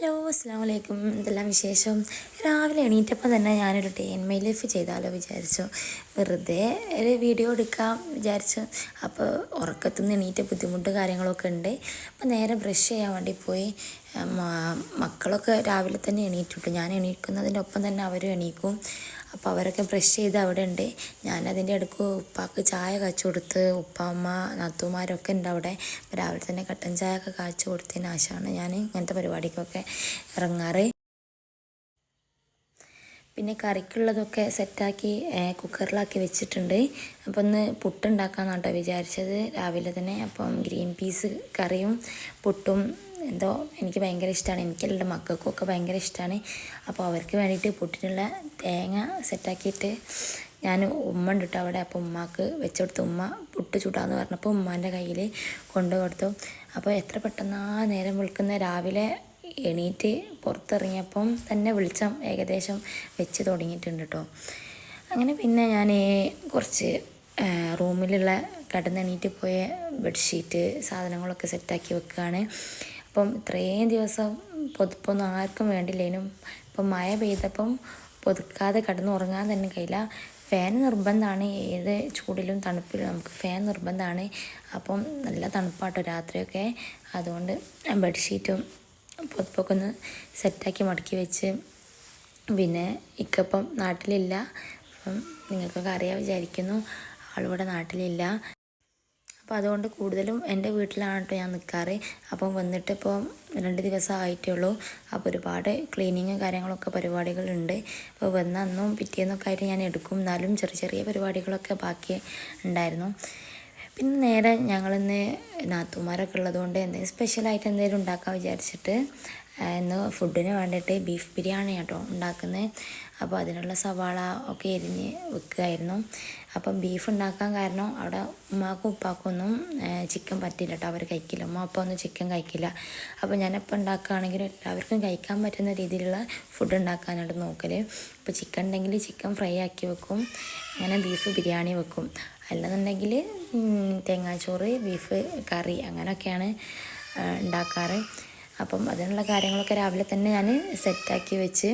Hello അസ്സാം വലൈക്കും എന്തെല്ലാം വിശേഷം? രാവിലെ എണീറ്റപ്പം തന്നെ ഞാനൊരു ടേൻ മൈ ലൈഫ് ചെയ്താലോ വിചാരിച്ചു. വെറുതെ ഒരു വീഡിയോ എടുക്കാം വിചാരിച്ചു. അപ്പോൾ ഉറക്കത്തുനിന്ന് എണീറ്റ ബുദ്ധിമുട്ട് കാര്യങ്ങളൊക്കെ ഉണ്ട്. അപ്പോൾ നേരെ ബ്രഷ് ചെയ്യാൻ വേണ്ടി പോയി. മക്കളൊക്കെ രാവിലെ തന്നെ എണീറ്റിട്ടു ഞാൻ എണീക്കുന്നതിന്റെ ഒപ്പം തന്നെ അവരും എണീക്കും. അപ്പോൾ അവരൊക്കെ ബ്രഷ് ചെയ്ത് അവിടെ ഉണ്ട് ഞാനതിന്റെ ഇടയ്ക്ക് ഉപ്പാക്ക് ചായ കാച്ചു കൊടുത്ത്. ഉപ്പാമ്മ നാത്തുമാരൊക്കെ ഉണ്ട് അവിടെ. രാവിലെ തന്നെ കട്ടൻ ചായ ഒക്കെ കാച്ചു കൊടുത്തതിന് ആശാണ് ഞാൻ ഇങ്ങനത്തെ പരിപാടിക്കൊക്കെ ഇറങ്ങാറ്. പിന്നെ കറിക്കുള്ളതൊക്കെ സെറ്റാക്കി കുക്കറിലാക്കി വെച്ചിട്ടുണ്ട്. അപ്പോൾ ഒന്ന് പുട്ടുണ്ടാക്കാമെന്നാണ് കേട്ടോ വിചാരിച്ചത്. രാവിലെ തന്നെ അപ്പം ഗ്രീൻ പീസ് കറിയും പുട്ടും എന്തോ എനിക്ക് ഭയങ്കര ഇഷ്ടമാണ് എനിക്കല്ല മക്കൾക്കും ഒക്കെ ഭയങ്കര ഇഷ്ടമാണ് അപ്പോൾ അവർക്ക് വേണ്ടിയിട്ട് പുട്ടിനുള്ള തേങ്ങ സെറ്റാക്കിയിട്ട് ഞാൻ ഉമ്മ അവിടെ. അപ്പോൾ ഉമ്മാക്ക് വെച്ചുകൊടുത്തു ഉമ്മ പുട്ട് ചൂടാന്ന് പറഞ്ഞപ്പോൾ ഉമ്മാന്റെ കയ്യിൽ കൊണ്ടു കൊടുത്തു അപ്പോൾ എത്ര പെട്ടെന്നാ നേരം വിളിക്കുന്ന രാവിലെ എണീറ്റ് പുറത്തിറങ്ങിയപ്പം തന്നെ വെളിച്ചം ഏകദേശം വെച്ച് തുടങ്ങിയിട്ടുണ്ട് കേട്ടോ അങ്ങനെ പിന്നെ ഞാൻ കുറച്ച് റൂമിലുള്ള കിടന്നെണീറ്റ് പോയ ബെഡ്ഷീറ്റ് സാധനങ്ങളൊക്കെ സെറ്റാക്കി വെക്കുകയാണ് അപ്പം ഇത്രയും ദിവസം പൊതുപ്പൊന്നും ആർക്കും വേണ്ടില്ലേനും. ഇപ്പം മഴ പെയ്തപ്പം പൊതുക്കാതെ കിടന്നുറങ്ങാൻ തന്നെ കഴിയില്ല. ഫാൻ നിർബന്ധമാണ് ഏത് ചൂടിലും തണുപ്പിലും നമുക്ക് ഫാൻ നിർബന്ധമാണ് അപ്പം നല്ല തണുപ്പാട്ടോ രാത്രിയൊക്കെ. അതുകൊണ്ട് ബെഡ്ഷീറ്റും പൊതുപ്പൊക്കെ ഒന്ന് സെറ്റാക്കി മടക്കി വെച്ച് പിന്നെ ഇക്കപ്പം നാട്ടിലില്ല. അപ്പം നിങ്ങൾക്കൊക്കെ അറിയാൻ വിചാരിക്കുന്നു ആളിവിടെ നാട്ടിലില്ല. അപ്പോൾ അതുകൊണ്ട് കൂടുതലും എന്റെ വീട്ടിലാണ് കേട്ടോ ഞാൻ നിൽക്കാറ് അപ്പം വന്നിട്ട് ഇപ്പോൾ രണ്ട് ദിവസം ആയിട്ടേ ഉള്ളൂ അപ്പോൾ ഒരുപാട് ക്ലീനിങ് കാര്യങ്ങളൊക്കെ പരിപാടികളുണ്ട്. അപ്പോൾ വന്ന അന്നും പിറ്റേന്നൊക്കെ ആയിട്ട് ഞാൻ എടുക്കും. എന്നാലും ചെറിയ ചെറിയ പരിപാടികളൊക്കെ ബാക്കി ഉണ്ടായിരുന്നു. പിന്നെ നേരെ ഞങ്ങളിന്ന് നാത്തുമാരൊക്കെ ഉള്ളതുകൊണ്ട് എന്തെങ്കിലും സ്പെഷ്യലായിട്ട് എന്തെങ്കിലും ഉണ്ടാക്കാൻ വിചാരിച്ചിട്ട് ഇന്ന് ഫുഡിന് വേണ്ടിയിട്ട് ബീഫ് ബിരിയാണി കേട്ടോ ഉണ്ടാക്കുന്നത് അപ്പോൾ അതിനുള്ള സവാള ഒക്കെ എരിഞ്ഞ് വെക്കുകയായിരുന്നു അപ്പം ബീഫ് ഉണ്ടാക്കാൻ കാരണം അവിടെ ഉമ്മാക്കും ഉപ്പാക്കും ഒന്നും ചിക്കൻ പറ്റില്ല കേട്ടോ അവർ കഴിക്കില്ല. ഉമ്മ അപ്പം ഒന്നും ചിക്കൻ കഴിക്കില്ല. അപ്പോൾ ഞാനിപ്പോൾ ഉണ്ടാക്കുകയാണെങ്കിൽ എല്ലാവർക്കും കഴിക്കാൻ പറ്റുന്ന രീതിയിലുള്ള ഫുഡ് ഉണ്ടാക്കാനായിട്ട് നോക്കൽ ഇപ്പോൾ ചിക്കൻ ഉണ്ടെങ്കിൽ ചിക്കൻ ഫ്രൈ ആക്കി വെക്കും. അങ്ങനെ ബീഫ് ബിരിയാണി വെക്കും. അല്ലെന്നുണ്ടെങ്കിൽ തേങ്ങാച്ചോറ് ബീഫ് കറി അങ്ങനെയൊക്കെയാണ് ഉണ്ടാക്കാറ്. അപ്പം അതിനുള്ള കാര്യങ്ങളൊക്കെ രാവിലെ തന്നെ ഞാൻ സെറ്റാക്കി വെച്ച്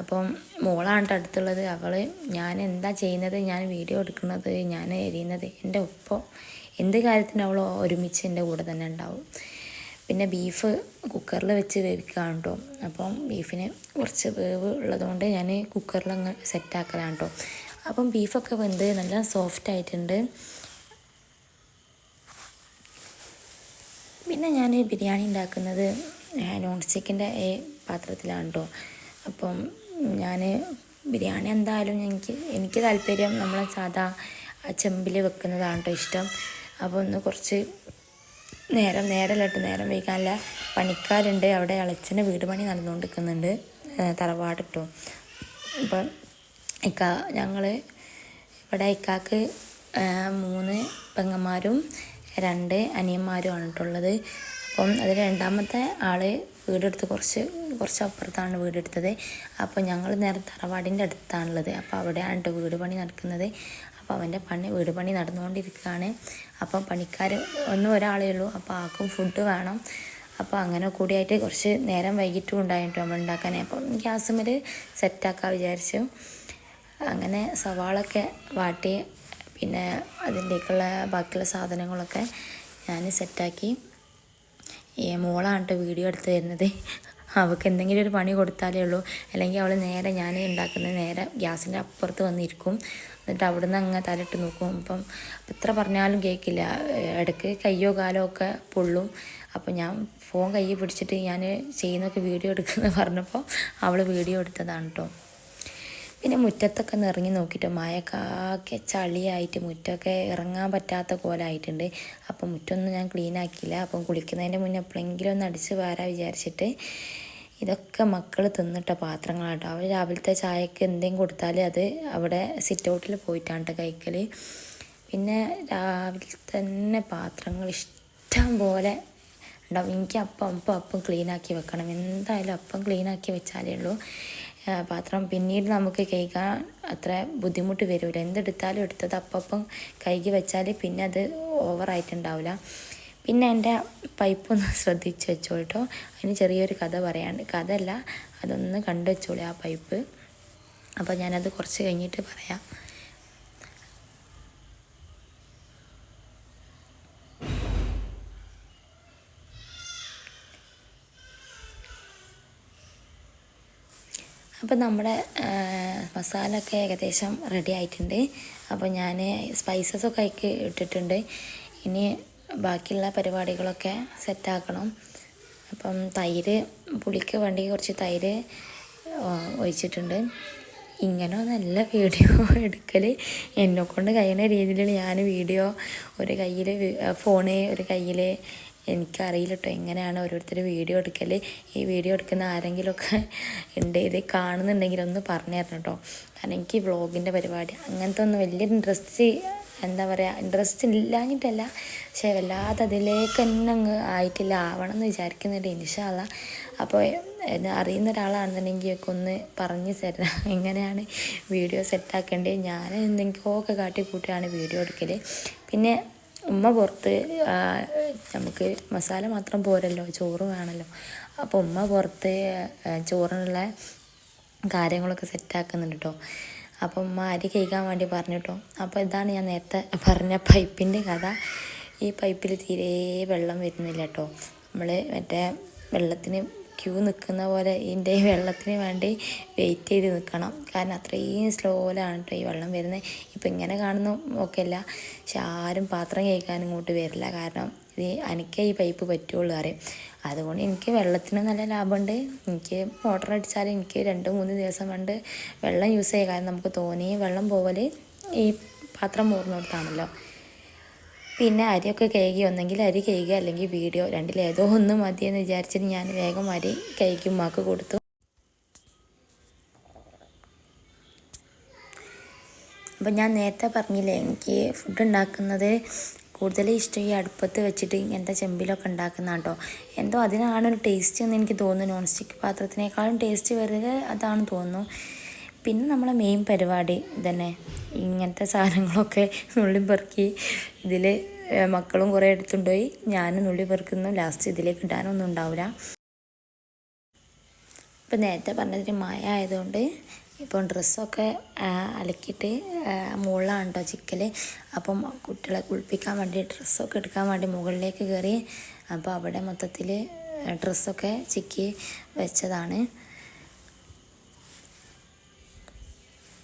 അപ്പം മോളാണ് അടുത്തുള്ളത്. അവൾ ഞാൻ എന്താ ചെയ്യുന്നത്? ഞാൻ വീഡിയോ എടുക്കുന്നത് ഞാൻ എരിയുന്നത് എന്റെ ഒപ്പം എന്ത് കാര്യത്തിനും അവൾ ഒരുമിച്ച് എന്റെ കൂടെ തന്നെ ഉണ്ടാവും. പിന്നെ ബീഫ് കുക്കറിൽ വെച്ച് വേവിക്കുകയാണ് കേട്ടോ അപ്പം ബീഫിന് കുറച്ച് വേവ് ഉള്ളതുകൊണ്ട് ഞാൻ കുക്കറിൽ അങ്ങ് സെറ്റാക്കലാണ് കേട്ടോ അപ്പം ബീഫൊക്കെ വെന്ത് നല്ല സോഫ്റ്റ് ആയിട്ടുണ്ട്. പിന്നെ ഞാൻ ബിരിയാണി ഉണ്ടാക്കുന്നത് നോൺ സ്റ്റിക്കിന്റെ പാത്രത്തിലാണ് കേട്ടോ അപ്പം ഞാൻ ബിരിയാണി എന്തായാലും എനിക്ക് എനിക്ക് താല്പര്യം നമ്മൾ സാധാ ചെമ്പിൽ വെക്കുന്നതാണ് കേട്ടോ ഇഷ്ടം. അപ്പോൾ ഒന്ന് കുറച്ച് നേരം നേരമല്ലിട്ട് നേരം വൈകാനുള്ള പണിക്കാരുണ്ട് അവിടെ ഇളച്ചന്റെ വീട് പണി നടന്നുകൊണ്ടിരിക്കുന്നുണ്ട് തറവാട് കേട്ടോ അപ്പം ഇക്ക ഞങ്ങൾ ഇവിടെ ഇക്കാക്ക് മൂന്ന് പെങ്ങന്മാരും രണ്ട് അനിയന്മാരും കേട്ടുള്ളത് അപ്പം അതിൽ രണ്ടാമത്തെ ആൾ വീടെടുത്ത് കുറച്ച് കുറച്ച് അപ്പുറത്താണ് വീടെടുത്തത്. അപ്പോൾ ഞങ്ങൾ നേരെ തറവാടിന്റെ അടുത്താണുള്ളത് അപ്പോൾ അവിടെയാണ് വീട് പണി നടക്കുന്നത്. അപ്പോൾ അവന്റെ പണി വീട് പണി നടന്നുകൊണ്ടിരിക്കുകയാണ്. അപ്പോൾ പണിക്കാർ ഒന്നും ഒരാളേ ഉള്ളൂ. അപ്പോൾ ആർക്കും ഫുഡ് വേണം. അപ്പോൾ അങ്ങനെ കൂടിയായിട്ട് കുറച്ച് നേരം വൈകിട്ടും ഉണ്ടായിട്ട് നമ്മൾ ഉണ്ടാക്കാൻ അപ്പം ഗ്യാസുമ്മൽ സെറ്റാക്കാൻ വിചാരിച്ചു. അങ്ങനെ സവാളൊക്കെ വാട്ടി പിന്നെ അതിന്റെയൊക്കെയുള്ള ബാക്കിയുള്ള സാധനങ്ങളൊക്കെ ഞാൻ സെറ്റാക്കി. ഈ മോളാണ് കേട്ടോ വീഡിയോ എടുത്ത് തരുന്നത്. അവൾക്ക് എന്തെങ്കിലും ഒരു പണി കൊടുത്താലേ ഉള്ളൂ. അല്ലെങ്കിൽ അവൾ നേരെ ഞാൻ ഉണ്ടാക്കുന്നത് നേരെ ഗ്യാസിന്റെ അപ്പുറത്ത് വന്നിരിക്കും. എന്നിട്ട് അവിടെ നിന്ന് അങ്ങ് തലയിട്ട് നോക്കും. അപ്പം എത്ര പറഞ്ഞാലും കേൾക്കില്ല ഇടയ്ക്ക് കയ്യോ കാലോ ഒക്കെ പൊള്ളും. അപ്പം ഞാൻ ഫോൺ കയ്യിൽ പിടിച്ചിട്ട് ഞാൻ ചെയ്യുന്നൊക്കെ വീഡിയോ എടുക്കുന്നത് പറഞ്ഞപ്പോൾ അവൾ വീഡിയോ എടുത്തതാണ് കേട്ടോ പിന്നെ മുറ്റത്തൊക്കെ ഒന്ന് ഇറങ്ങി നോക്കിയിട്ട് മഴക്കാക്കെ ചളിയായിട്ട് മുറ്റമൊക്കെ ഇറങ്ങാൻ പറ്റാത്ത പോലെ ആയിട്ടുണ്ട് അപ്പം മുറ്റമൊന്നും ഞാൻ ക്ലീൻ ആക്കിയില്ല. അപ്പം കുളിക്കുന്നതിന്റെ മുന്നേ എപ്പോഴെങ്കിലും ഒന്ന് അടിച്ച് വാരാ വിചാരിച്ചിട്ട് ഇതൊക്കെ മക്കൾ തിന്നിട്ട പാത്രങ്ങളാട്ടോ. അവർ രാവിലത്തെ ചായക്ക് എന്തെങ്കിലും കൊടുത്താൽ അത് അവിടെ സിറ്റ് ഔട്ടിൽ പോയിട്ടാണ് കേട്ടോ കഴിക്കൽ പിന്നെ രാവിലെ തന്നെ പാത്രങ്ങൾ ഇഷ്ടം പോലെ ഉണ്ടാവും. എനിക്ക് അപ്പം അപ്പം അപ്പം ക്ലീനാക്കി വെക്കണം. എന്തായാലും അപ്പം ക്ലീനാക്കി വെച്ചാലേ ഉള്ളൂ. പാത്രം പിന്നീട് നമുക്ക് കഴുകാൻ അത്ര ബുദ്ധിമുട്ട് വരില്ല എന്തെടുത്താലും എടുത്തത് അപ്പം കൈകി വെച്ചാൽ പിന്നെ അത് ഓവറായിട്ടുണ്ടാവില്ല പിന്നെ എന്റെ പൈപ്പൊന്ന് ശ്രദ്ധിച്ച് വെച്ചോളൂ കേട്ടോ അതിന് ചെറിയൊരു കഥ പറയാണ്ട് കഥ അല്ല അതൊന്ന് കണ്ടു വെച്ചോളൂ ആ പൈപ്പ്. അപ്പോൾ ഞാനത് കുറച്ച് കഴിഞ്ഞിട്ട് പറയാം. അപ്പോൾ നമ്മുടെ മസാല ഒക്കെ ഏകദേശം റെഡി ആയിട്ടുണ്ട്. അപ്പോൾ ഞാൻ സ്പൈസസ് ഒക്കെ അതിക്ക് ഇട്ടിട്ടുണ്ട്. ഇനി ബാക്കിയുള്ള പരിപാടികളൊക്കെ സെറ്റാക്കണം അപ്പം തൈര് പുളിക്ക് വേണ്ടി കുറച്ച് തൈര് ഒഴിച്ചിട്ടുണ്ട്. ഇങ്ങനെ നല്ല വീഡിയോ എടുക്കൽ എന്നെക്കൊണ്ട് കഴിയുന്ന രീതിയിൽ ഞാൻ വീഡിയോ ഒരു കയ്യിൽ ഫോണ് ഒരു കയ്യിൽ എനിക്കറിയില്ല കേട്ടോ എങ്ങനെയാണ് ഓരോരുത്തർ വീഡിയോ എടുക്കൽ ഈ വീഡിയോ എടുക്കുന്ന ആരെങ്കിലുമൊക്കെ ഉണ്ട് ഇത് കാണുന്നുണ്ടെങ്കിൽ ഒന്ന് പറഞ്ഞു തരണം കേട്ടോ കാരണം എനിക്ക് വ്ളോഗിന്റെ പരിപാടി അങ്ങനത്തെ ഒന്നും വലിയ ഇൻട്രസ്റ്റ് എന്താ പറയുക ഇൻട്രസ്റ്റ് ഇല്ലാഞ്ഞിട്ടല്ല. പക്ഷേ വല്ലാതെ അതിലേക്ക് തന്നെ അങ്ങ് ആയിട്ടില്ല ആവണം എന്ന് വിചാരിക്കുന്നുണ്ട് ഇൻഷാല്ല അപ്പോൾ അറിയുന്ന ഒരാളാണെന്നുണ്ടെങ്കിൽ ഒക്കെ ഒന്ന് പറഞ്ഞു തരണം എങ്ങനെയാണ് വീഡിയോ സെറ്റാക്കേണ്ടത് ഞാൻ എന്തെങ്കിലുമൊക്കെ കാട്ടി കൂട്ടിയാണ് വീഡിയോ എടുക്കൽ പിന്നെ ഉമ്മ പുറത്ത് നമുക്ക് മസാല മാത്രം പോരല്ലോ ചോറ് വേണമല്ലോ അപ്പോൾ ഉമ്മ പുറത്ത് ചോറിനുള്ള കാര്യങ്ങളൊക്കെ സെറ്റാക്കുന്നുണ്ട് കേട്ടോ അപ്പോൾ ഉമ്മ അരി കഴിക്കാൻ വേണ്ടി പറഞ്ഞു കേട്ടോ അപ്പോൾ ഇതാണ് ഞാൻ നേരത്തെ പറഞ്ഞ പൈപ്പിന്റെ കഥ. ഈ പൈപ്പിൽ തീരെ വെള്ളം വരുന്നില്ല കേട്ടോ നമ്മൾ മറ്റേ വെള്ളത്തിന് ക്യൂ നിൽക്കുന്ന പോലെ ഇതിന്റെ വെള്ളത്തിന് വേണ്ടി വെയിറ്റ് ചെയ്ത് നിൽക്കണം കാരണം അത്രയും സ്ലോയിലാണ് കേട്ടോ ഈ വെള്ളം വരുന്നത് ഇപ്പം ഇങ്ങനെ കാണുന്നു ഒക്കെയല്ല. പക്ഷെ ആരും പാത്രം കഴിക്കാനും ഇങ്ങോട്ട് വരില്ല. കാരണം ഇത് എനിക്കേ ഈ പൈപ്പ് പറ്റുള്ളൂ അറിയാം. അതുകൊണ്ട് എനിക്ക് വെള്ളത്തിന് നല്ല ലാഭമുണ്ട്. എനിക്ക് മോട്ടർ അടിച്ചാൽ എനിക്ക് രണ്ട് മൂന്ന് ദിവസം കൊണ്ട് വെള്ളം യൂസ് ചെയ്യുക കാരണം നമുക്ക് തോന്നിയ വെള്ളം പോവൽ ഈ പാത്രം മൂർന്നിടത്താണല്ലോ. പിന്നെ അരിയൊക്കെ കഴുകി ഒന്നെങ്കിൽ അരി കഴുകുക അല്ലെങ്കിൽ വീഡിയോ രണ്ടിലേതോ ഒന്ന് മതിയെന്ന് വിചാരിച്ചിട്ട് ഞാൻ വേഗം അരി കഴുകി ഉമ്മാക്ക് കൊടുത്തു. അപ്പം ഞാൻ നേരത്തെ പറഞ്ഞില്ലേ എനിക്ക് ഫുഡ് ഉണ്ടാക്കുന്നത് കൂടുതൽ ഇഷ്ടം ഈ അടുപ്പത്ത് വെച്ചിട്ട് ഇങ്ങനത്തെ ചെമ്പിലൊക്കെ ഉണ്ടാക്കുന്ന കേട്ടോ എന്തോ അതിനാണ് ടേസ്റ്റ് എന്ന് എനിക്ക് തോന്നുന്നു. നോൺ സ്റ്റിക്ക് പാത്രത്തിനേക്കാളും ടേസ്റ്റ് വരിക അതാണ് തോന്നുന്നു. പിന്നെ നമ്മളെ മെയിൻ പരിപാടി തന്നെ ഇങ്ങനത്തെ സാധനങ്ങളൊക്കെ നുള്ളി പെറുക്കി ഇതിൽ മക്കളും കുറേ എടുത്തുകൊണ്ടുപോയി ഞാനും നുള്ളി പെറുക്കുന്നു. ലാസ്റ്റ് ഇതിലേക്ക് ഇടാനൊന്നും ഉണ്ടാവില്ല ഇപ്പം നേരത്തെ പറഞ്ഞതിന് മഴ ആയതുകൊണ്ട് ഇപ്പം ഡ്രസ്സൊക്കെ അലക്കിയിട്ട് മുകളിലാണ് കേട്ടോ ചിക്കൽ അപ്പം കുട്ടികളെ കുളിപ്പിക്കാൻ വേണ്ടി ഡ്രസ്സൊക്കെ എടുക്കാൻ വേണ്ടി മുകളിലേക്ക് കയറി അപ്പോൾ അവിടെ മൊത്തത്തിൽ ഡ്രസ്സൊക്കെ ചിക്കി വെച്ചതാണ്.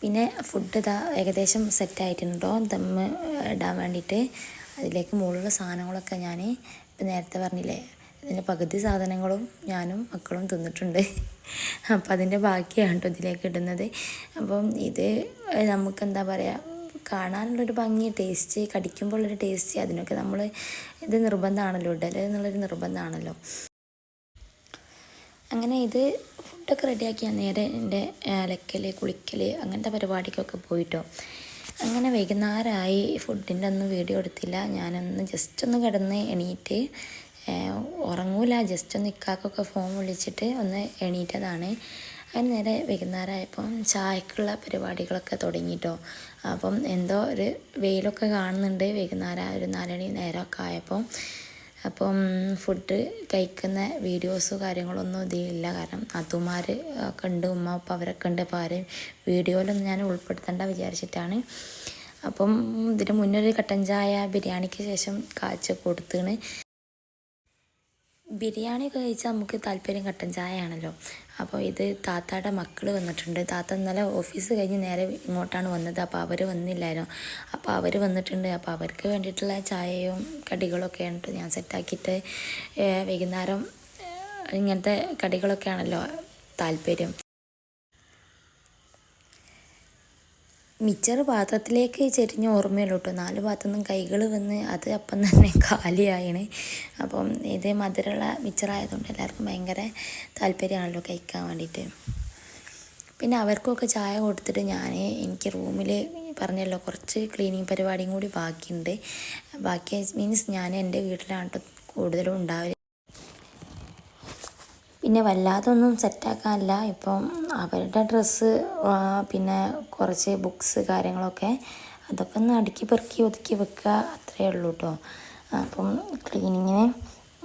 പിന്നെ ഫുഡ് ഇതാ ഏകദേശം സെറ്റായിട്ടുണ്ടോ ദമ്മ് ഇടാൻ വേണ്ടിയിട്ട്. അതിലേക്ക് മുകളിലുള്ള സാധനങ്ങളൊക്കെ ഞാൻ നേരത്തെ പറഞ്ഞില്ലേ ഇതിന്റെ പകുതി സാധനങ്ങളും ഞാനും മക്കളും തിന്നിട്ടുണ്ട്. അപ്പം അതിന്റെ ബാക്കിയാണ് കേട്ടോ ഇതിലേക്ക് ഇടുന്നത്. അപ്പം ഇത് നമുക്ക് എന്താ പറയുക കാണാനുള്ളൊരു ഭംഗി ടേസ്റ്റ് കടിക്കുമ്പോഴുള്ളൊരു ടേസ്റ്റ് അതിനൊക്കെ നമ്മൾ ഇത് നിർബന്ധമാണല്ലോ ഇടൽ എന്നുള്ളൊരു നിർബന്ധമാണല്ലോ. അങ്ങനെ ഇത് ഫുഡൊക്കെ റെഡിയാക്കിയാൽ നേരെ എന്റെ അലക്കൽ കുളിക്കൽ അങ്ങനത്തെ പരിപാടിക്കൊക്കെ പോയിട്ടോ. അങ്ങനെ വൈകുന്നേരമായി ഫുഡിന്റെ ഒന്നും വീഡിയോ എടുത്തില്ല. ഞാനൊന്ന് ജസ്റ്റ് ഒന്ന് കിടന്ന് എണീറ്റ് ഉറങ്ങൂല. ജസ്റ്റ് ഒന്ന് ഇക്കാക്കൊക്കെ ഫോൺ വിളിച്ചിട്ട് ഒന്ന് എണീറ്റതാണ്. അതിന് നേരെ വൈകുന്നേരമായപ്പം ചായക്കുള്ള പരിപാടികളൊക്കെ തുടങ്ങിയിട്ടോ അപ്പം എന്തോ ഒരു വെയിലൊക്കെ കാണുന്നുണ്ട്. വൈകുന്നേരം ഒരു നാലണി നേരമൊക്കെ ആയപ്പം അപ്പം ഫുഡ് കഴിക്കുന്ന വീഡിയോസോ കാര്യങ്ങളൊന്നും ഇതില്ല കാരണം അതുമാർ ഒക്കെ ഉണ്ട് ഉമ്മ അപ്പം അവരൊക്കെ ഉണ്ട്. അപ്പോൾ ആരെയും വീഡിയോയിലൊന്നും ഞാൻ ഉൾപ്പെടുത്തേണ്ട വിചാരിച്ചിട്ടാണ്. അപ്പം ഇതിന് മുന്നേ ഒരു കട്ടൻ ചായ ബിരിയാണിക്ക് ശേഷം കാച്ച കൊടുത്താണ് ബിരിയാണി കഴിച്ചാൽ നമുക്ക് താല്പര്യം കട്ടൻ ചായ ആണല്ലോ അപ്പോൾ ഇത് താത്താടെ മക്കൾ വന്നിട്ടുണ്ട്. താത്ത ഇന്നലെ ഓഫീസ് കഴിഞ്ഞ് നേരെ ഇങ്ങോട്ടാണ് വന്നത്. അപ്പോൾ അവർ വന്നില്ലായിരുന്നു. അപ്പോൾ അവർ വന്നിട്ടുണ്ട്. അപ്പോൾ അവർക്ക് വേണ്ടിയിട്ടുള്ള ചായയും കടികളൊക്കെയാണ് ഞാൻ സെറ്റാക്കിയിട്ട് വൈകുന്നേരം ഇങ്ങനത്തെ കടികളൊക്കെയാണല്ലോ താല്പര്യം. മിച്ചർ പാത്രത്തിലേക്ക് ചെരിഞ്ഞ ഓർമ്മയുള്ളൂ കേട്ടോ നാല് ഭാഗത്തുനിന്നും കൈകൾ വന്ന് അത് അപ്പം തന്നെ കാലിയായണ്. അപ്പം ഇത് മധുരമുള്ള മിച്ചറായതുകൊണ്ട് എല്ലാവർക്കും ഭയങ്കര താല്പര്യമാണല്ലോ കഴിക്കാൻ വേണ്ടിയിട്ട്. പിന്നെ അവർക്കൊക്കെ ചായ കൊടുത്തിട്ട് ഞാൻ എനിക്ക് റൂമിൽ പറഞ്ഞല്ലോ കുറച്ച് ക്ലീനിങ് പരിപാടിയും കൂടി ബാക്കിയുണ്ട്. ബാക്കി മീൻസ് ഞാൻ എന്റെ വീട്ടിലാണ് കൂടുതലും ഉണ്ടാവില്ല പിന്നെ വല്ലാതൊന്നും സെറ്റാക്കാനല്ല. ഇപ്പം അവരുടെ ഡ്രസ്സ് പിന്നെ കുറച്ച് ബുക്സ് കാര്യങ്ങളൊക്കെ അതൊക്കെ ഒന്ന് അടുക്കി പെറുക്കി ഒതുക്കി വെക്കുക അത്രയേ ഉള്ളൂ കേട്ടോ അപ്പം ക്ലീനിങ്ങിന്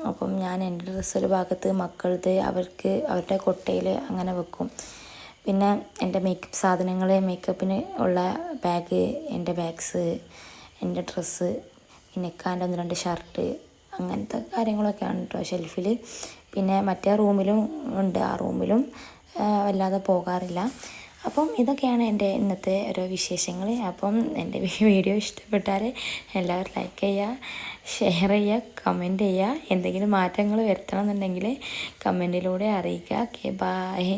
അപ്പം ഞാൻ എന്റെ ഡ്രസ്സ് ഒരു ഭാഗത്ത് മക്കളത് അവർക്ക് അവരുടെ കൊട്ടയിൽ അങ്ങനെ വെക്കും. പിന്നെ എന്റെ മേക്കപ്പ് സാധനങ്ങൾ മേക്കപ്പിന് ഉള്ള ബാഗ് എന്റെ ബാഗ്സ് എന്റെ ഡ്രസ്സ് പിന്നെ കാന്റെ ഒന്ന് രണ്ട് ഷർട്ട് അങ്ങനത്തെ കാര്യങ്ങളൊക്കെയാണ് കേട്ടോ ഷെൽഫിൽ. പിന്നെ മറ്റേ റൂമിലും ഉണ്ട്. ആ റൂമിലും വല്ലാതെ പോകാറില്ല. അപ്പം ഇതൊക്കെയാണ് എന്റെ ഇന്നത്തെ ഓരോ വിശേഷങ്ങൾ. അപ്പം എന്റെ വീഡിയോ ഇഷ്ടപ്പെട്ടാൽ എല്ലാവരും ലൈക്ക് ചെയ്യുക ഷെയർ ചെയ്യുക കമന്റ് ചെയ്യുക. എന്തെങ്കിലും മാറ്റങ്ങൾ വരുത്തണം എന്നുണ്ടെങ്കിൽ കമന്റിലൂടെ അറിയിക്കുക. Okay bye